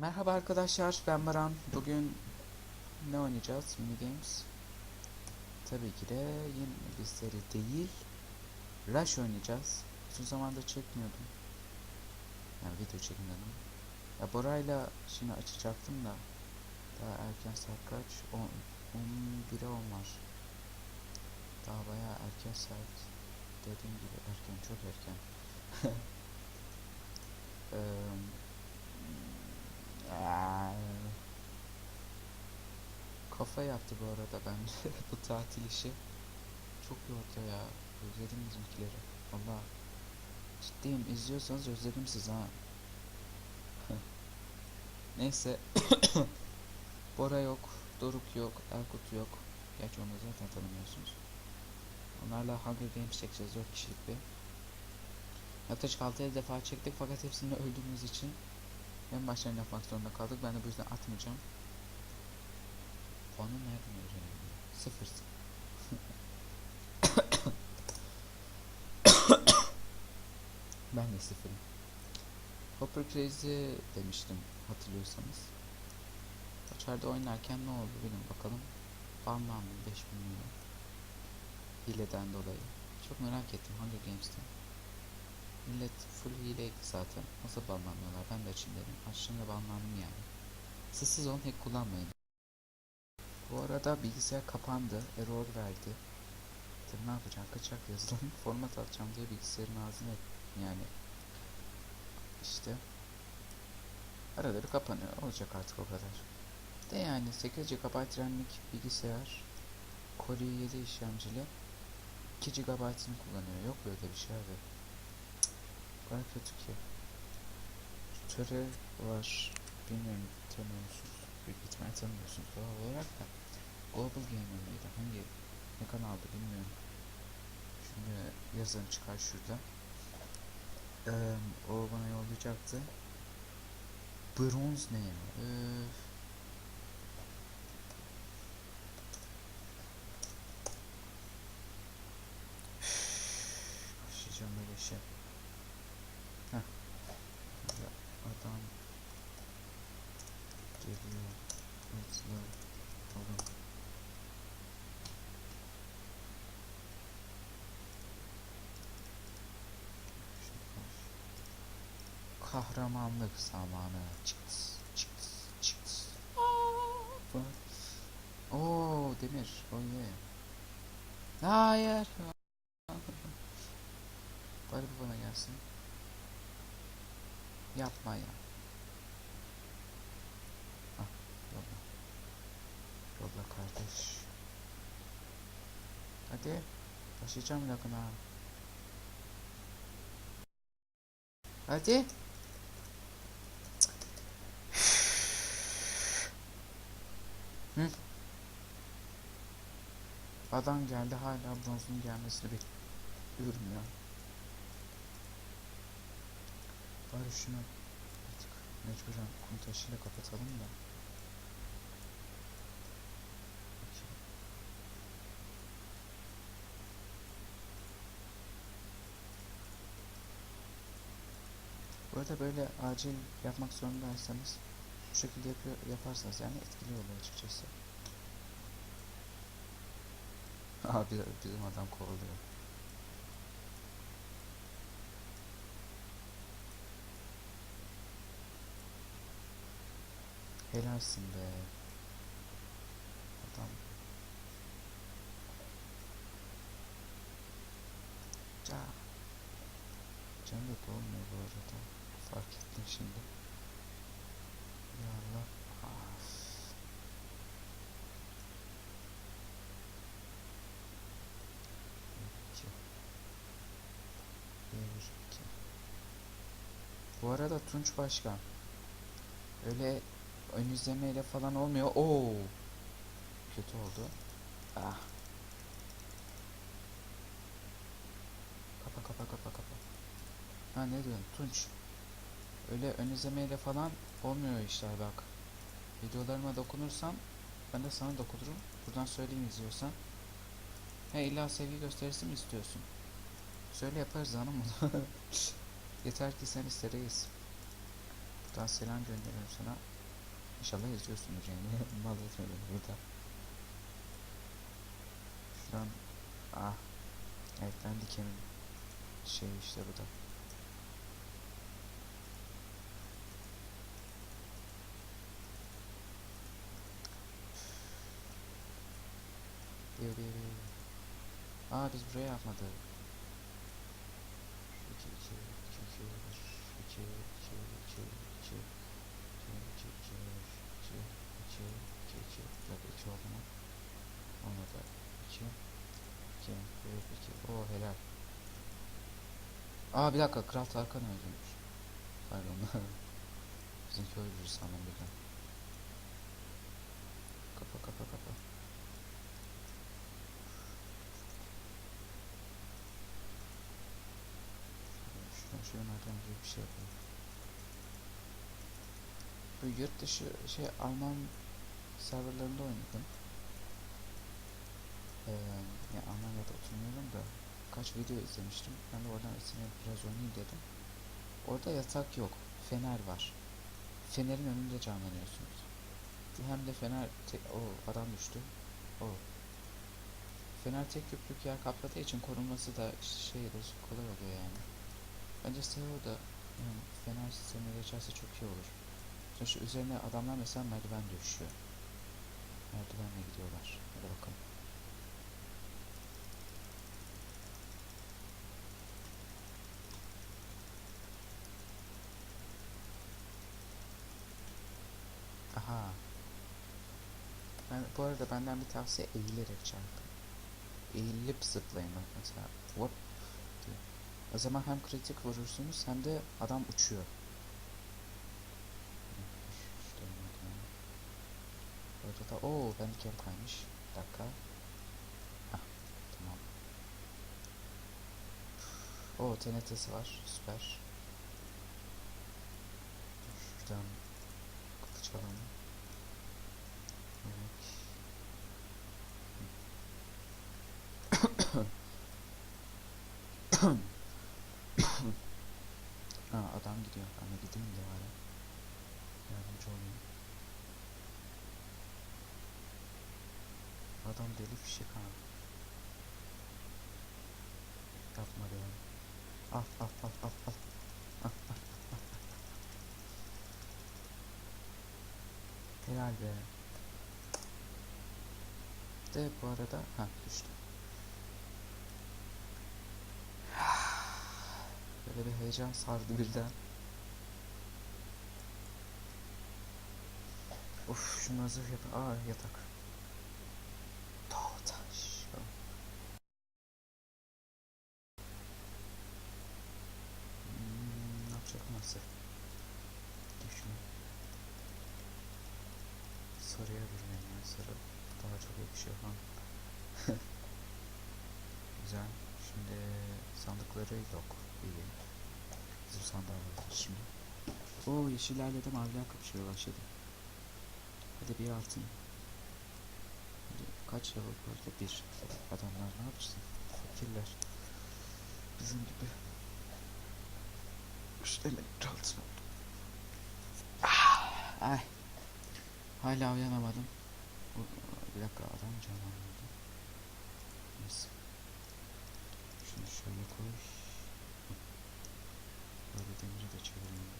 Merhaba arkadaşlar ben Baran. Bugün ne oynayacağız? Mini Games. Tabii ki de yeni seri değil. Rush oynayacağız. Uzun zamandır çekmiyordum. Yani video çekmiyordum. Ya Bora'yla şimdi açacaktım da daha erken saat kaç? 10 11'e 10 var. Daha bayağı erken saat. Dediğim gibi erken çok erken. Aa, Kafa yaptı bu arada ben bu tatil işi. Çok yordu ya. Özledim bizimkileri. Valla. Ciddiyim izliyorsanız özledim sizi ha. Neyse. Bora yok. Doruk yok. Erkut yok. Gerçi onları zaten tanımıyorsunuz. Onlarla Hunger Games çekeceğiz 4 kişilik bir. Yaklaşık 6 defa çektik fakat hepsini öldüğümüz için en baştan yapmak zorunda kaldık. Ben de bu yüzden atmayacağım. Puanı nereden öğreneyim? Sıfır. ben de sıfırım. Hopper Crazy demiştim hatırlıyorsanız. İçeride oynarken ne oldu bilin bakalım. Banlandım 5000 milyon. Hileden dolayı. Çok merak ettim Hunger Games'te. Millet full hileydi zaten. Nasıl banlanmıyorlar? Ben de açayım dedim. Açtım da banlandım yani. Siz onu hack kullanmayın. Bu arada bilgisayar kapandı. Error verdi. Tabii ne yapacağım? Kaçak yazılım. Format atacağım diye bilgisayarın ağzına yani. İşte. Arada bir kapanıyor. Olacak artık o kadar. De yani 8 GB RAM'lik bilgisayar Core i7 işlemcili 2 GB'ını kullanıyor. Yok böyle bir şey abi. Baya kötü var. Bilmiyorum tanıyor musunuz? Büyük ihtimal tanımıyorsunuz doğal olarak da. Global Gamer mıydı? Hangi ne kanaldı bilmiyorum. Şimdi yazın çıkar şurada. Ee, o bana yollayacaktı. Bronz ne ya? Öf. Başlayacağım böyle şey. Adam geliyor. Hızlı olun. Kahramanlık zamanı. Çıks, çıks, çıks. Oo demir. Oh yeah. Hayır. Bari bu bana gelsin. Yapma ya. Ah, yolla. Yolla kardeş. Hadi. Başlayacağım lakına. Hadi. Hı. Adam geldi hala bronzun gelmesini bekliyorum ya. Bari şunu artık mecburen kum taşıyla kapatalım da. Peki. Bu arada böyle acil yapmak zorundaysanız bu şekilde yapıyor, yaparsanız yani etkili oluyor açıkçası. Abi bizim adam kovuluyor. Helalsin be. Adam. Ca. Can da dolmuyor bu arada. Fark ettim şimdi. Ya Allah. Af. İki. Bir, iki. Bu arada Tunç Başkan. Öyle ön izlemeyle falan olmuyor. Oo. Kötü oldu. Ah. Kapa kapa kapa kapa. Ha ne diyorsun Tunç? Öyle ön izlemeyle falan olmuyor işler bak. Videolarıma dokunursan ben de sana dokunurum. Buradan söyleyeyim izliyorsan. He illa sevgi gösterisi mi istiyorsun? Söyle yaparız hanım onu. Yeter ki sen iste reis. Buradan selam gönderiyorum sana. İnşallah yazıyorsunuz yani. Mal etmedim burada. Şuradan ah evet ben dikemin şey işte bu da. Diyor diyor. Aa biz buraya yapmadık. 2 2 2 2 2 2 2 2 2 2 2 2 2 2 Yok 2 oldu mu? Olmadı. 2 2 1 2 Oo helal. Aa bir dakika Kral Tarkan öldürmüş. Pardon. Bizimki öldürür sandım birden. Kapa kapa kapa. Şuradan şöyle nereden bir şey yapalım. Bu yurt dışı şey Alman serverlarında oynadım. Ee, ya Almanya'da oturmuyorum da kaç video izlemiştim. Ben de oradan esinlenip biraz oynayayım dedim. Orada yatak yok. Fener var. Fenerin önünde canlanıyorsunuz. Hem de fener o adam düştü. O. Fener tek köprülük yer kapladığı için korunması da şey de kolay oluyor yani. Bence SEO'da yani fener sistemine geçerse çok iyi olur. Sonuçta üzerine adamlar mesela merdiven düşüyor. Merdivenle gidiyorlar. Hadi bakalım. Aha. Ben, bu arada benden bir tavsiye eğilerek çarpın. Eğilip zıplayın mesela. Diye. O zaman hem kritik vurursunuz hem de adam uçuyor. Şurada merdiven. Orada da ooo ben ikem kaymış. Bir dakika. Ah tamam. O TNT'si var. Süper. Şuradan kılıç alalım. Evet. Ha adam gidiyor. De gideyim de bari. Yardımcı olayım. Adam deli fişek ha. Yapma be. Al al al al al. Al, al, al, al. Helal be. De bu arada ha düştü. Böyle bir heyecan sardı birden. Of şunu hazır yap. Aa yatak. Sarıya bürünelim ya. Sarı daha çok yakışıyor falan. Güzel. Şimdi sandıkları yok. İyi. Bizim sandığa alıyoruz şimdi. Oo yeşillerle de maviler kapışmaya başladı. Hadi bir. Hadi kaç level arada? Bir. Adamlar ne yapsın? Fakirler. Bizim gibi. Altın oldu. Ah, ay. Hala uyanamadım. Bir dakika adam canlanmadı. Neyse. Şunu şöyle koy. Böyle demiri de çevireyim.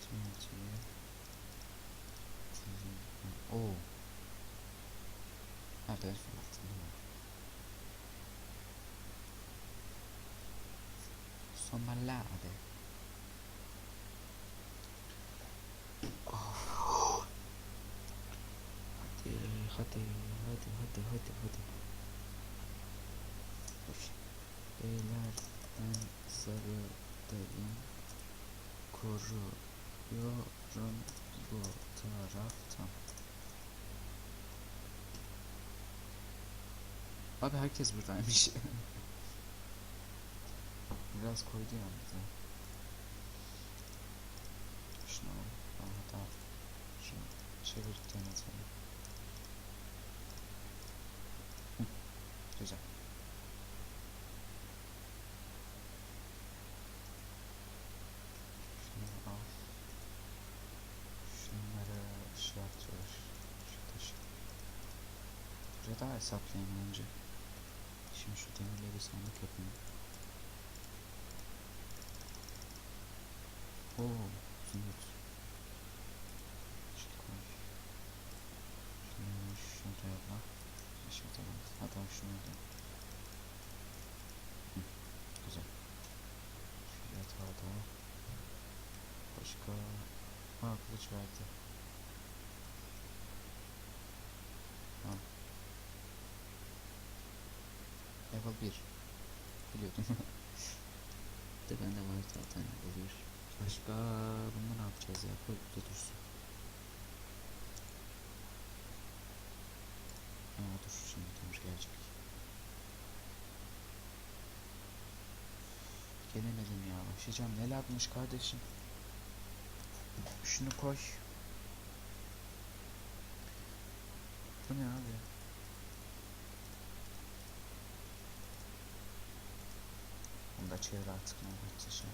TNT'ye. Oo. Ha ben fırlattım? Somalade. Oh. Hadi hadi hadi hadi hadi hadi. Dur. Beyler ben sarıdayım. Koruyorum bu taraftan. Abi herkes buradaymış. Biraz koydu yalnız ya. Şunu Şöyle bir tane atalım. Hı, güzel. Şunu al. Şunları şartlar. Şu taşı. Buraya daha hesaplayayım önce. Şimdi şu demirleri sandık yapayım. Oo, zümrüt. Şey tamam. Hatta şunu da. Hı, güzel. Yatağı da. Başka. Ha kılıç verdi. Al. Level 1. Biliyordum. de bende var zaten level 1. Başka bunu ne yapacağız ya? Koy burada dursun. Aa dur şimdi demir gelecek. Gelemedim ya. Başlayacağım. Ne lagmış kardeşim. Şunu koy. Bu ne abi? Bunu da çevir artık ne olursa şey.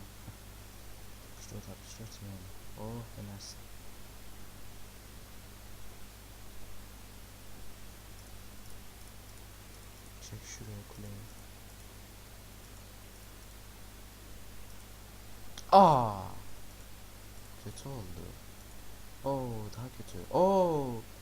64 64 yani. Oh helalsin. Çek şuraya kuleyi. Aa! Kötü oldu. Oo, daha kötü. Oo! Çekil.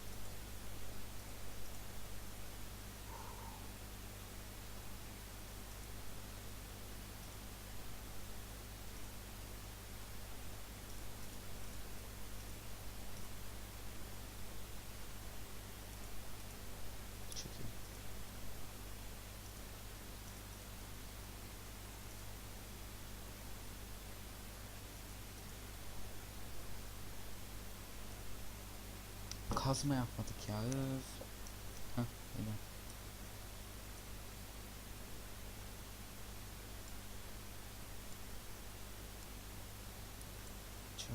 Kazma yapmadık ya. Heh, öyle. Çak.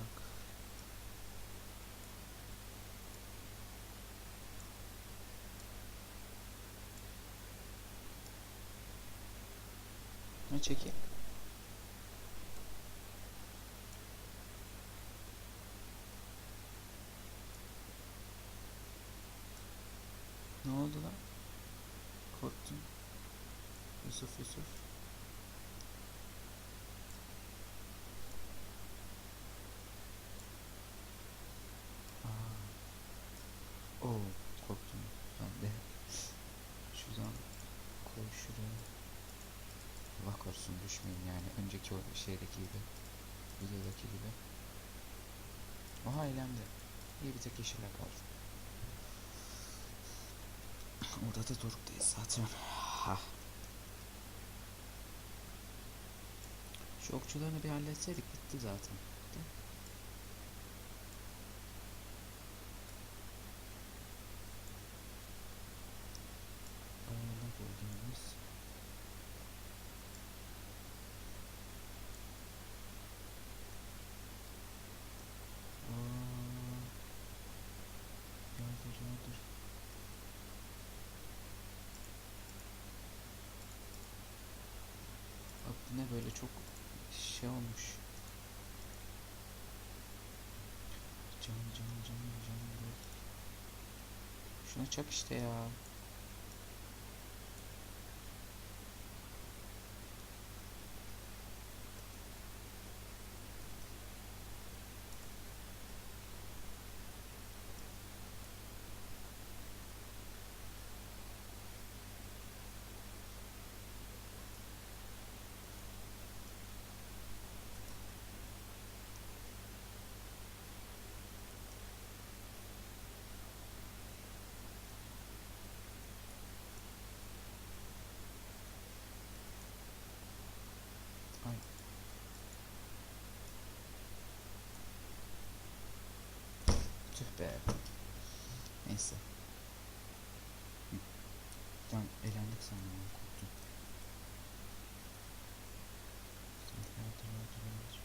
Ne çekeyim? Ne oldu lan? Korktum. Yusuf Yusuf. Oo, korktum ben de. Şuradan koy şuraya. Allah korusun düşmeyeyim yani önceki o şeydeki gibi. Videodaki gibi. Oha eğlendi. İyi bir tek yeşille kaldı. Orada da Doruk'tayız zaten. Ha. Şu okçularını bir halletseydik bitti zaten. Ne böyle çok şey olmuş. Can can can can. Şuna çak işte ya. Ay. Tüh be. Neyse. Hı. Can eğlendik sandım ben korktum. Yardır.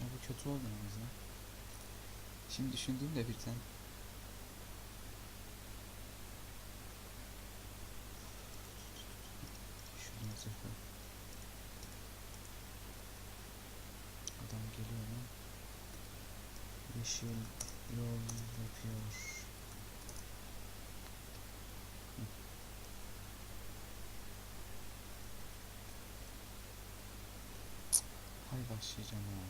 Ya bu kötü oldu en azından. Şimdi düşündüğümde birden Şuradan zırhı. Adam geliyor lan. Yeşil yol yapıyor. Hay başlayacağım ha.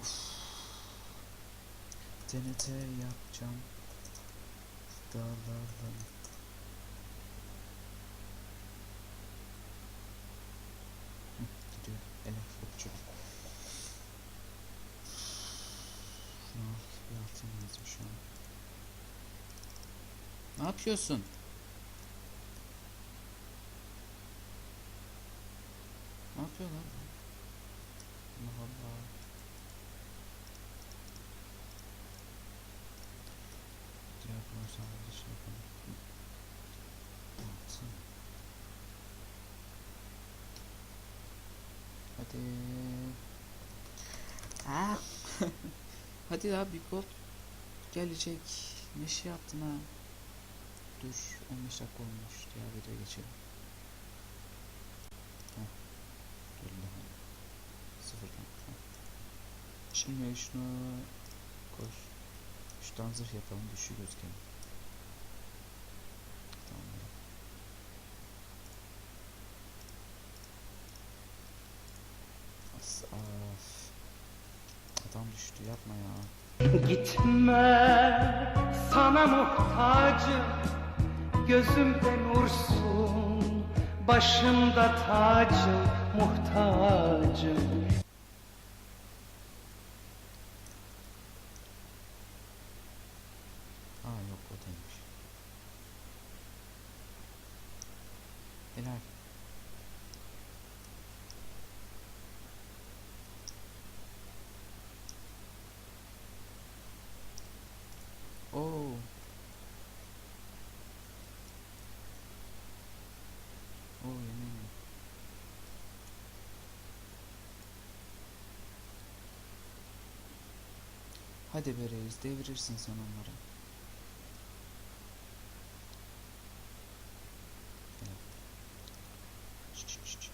Uf. TNT yapacağım. Dağlardan. Hı, gidiyor. Elef bir altın lazım şu an. Ne yapıyorsun? Ne yapıyor lan? Allah Allah. Diğer borsalarda şey yapalım. Hadi. Ah. Hadi ya bir gol gelecek. Ne yaptın ha? Dur 15 dakika olmuş. Diğer videoya geçelim. Heh. Sıfırdan. Şimdi şunu koy. Şuradan zırh yapalım. Düşüyor gözükelim. Tamam. ya. As af. Adam düştü yapma ya. Gitme sana muhtacım Gözümde nursun Başımda tacım Muhtacım Aa yok o değilmiş. Helal. Oo. Oo yemin ederim. Hadi be reis devirirsin sen onları. Helal. Çık, çık, çık,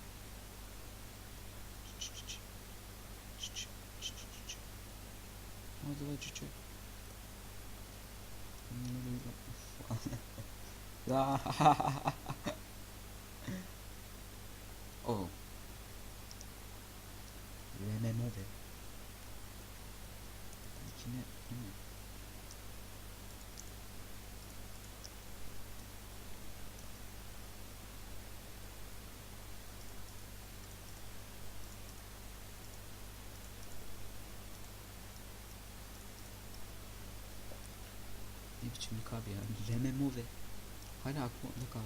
Hala aklımda kaldı.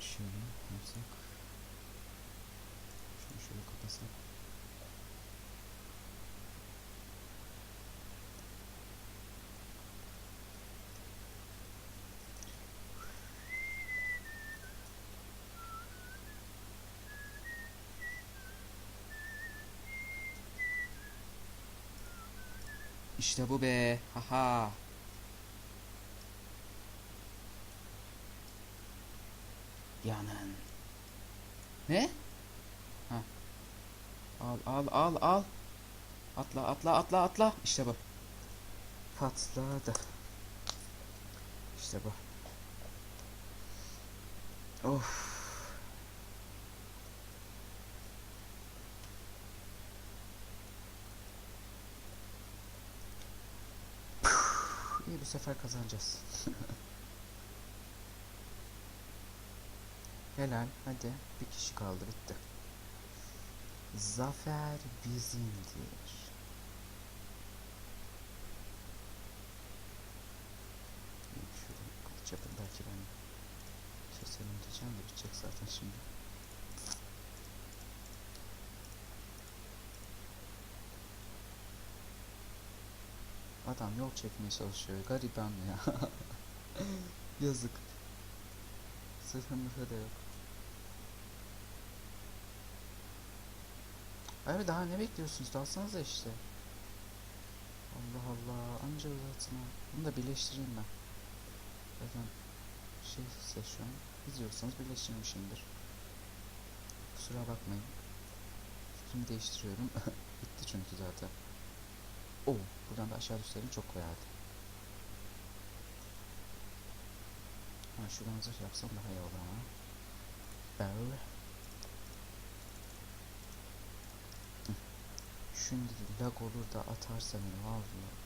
Şöyle yapsak. Şunu şöyle kapasak. İşte bu be. Haha. Yanın. Ne? Ha. Al al al al. Atla atla atla atla. İşte bu. Patladı. İşte bu. Of. İyi bu sefer kazanacağız. Helal. Hadi. Bir kişi kaldı. Bitti. Zafer bizimdir. Şuradan kılıç yapın. Belki ben keserim diyeceğim de bitecek zaten şimdi. Adam yol çekmeye çalışıyor. Gariban ya. Yazık. Zırhı mırhı da yok. Abi daha ne bekliyorsunuz? Dalsanıza işte. Allah Allah. Anca uzatın ha. Bunu da birleştireyim ben. Zaten şey an izliyorsanız birleştirmişimdir. Kusura bakmayın. fikrimi değiştiriyorum. Bitti çünkü zaten. Oo, buradan da aşağı düşseydim çok koyardı. Ha şuradan zırh yapsam daha iyi olur ama. Böyle. Şimdi lag olur da atarsa beni vallahi.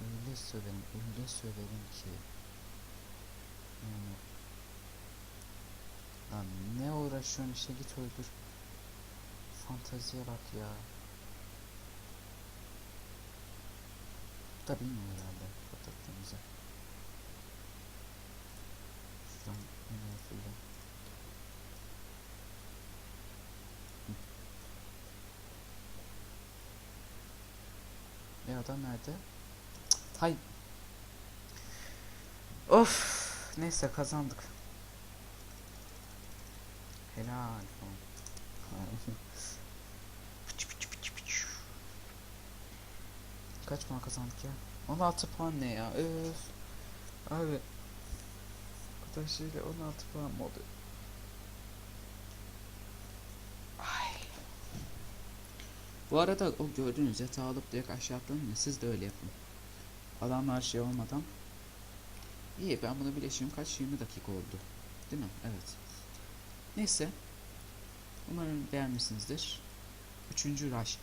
Öyle söverim, öyle söverim ki. Yani. Lan ne uğraşıyorsun işte git öldür. Fanteziye bak ya. Bu da bilmiyor herhalde patlattığımızı. Şuradan nereye fırla. E adam nerede? Cık, Hay. Of. Neyse kazandık. Helal. Kaç puan kazandık ya? 16 puan ne ya? Öf. Abi. Arkadaşıyla 16 puan mı oldu? Bu arada o gördüğünüz yatağı alıp direkt aşağı atlayın ya siz de öyle yapın. Adamlar şey olmadan. İyi ben bunu bileşim kaç 20 dakika oldu. Değil mi? Evet. Neyse. Umarım beğenmişsinizdir. Üçüncü rush.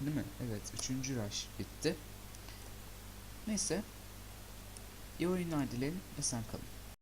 Değil mi? Evet. Üçüncü rush bitti. Neyse. İyi oyunlar dilerim. Esen kalın.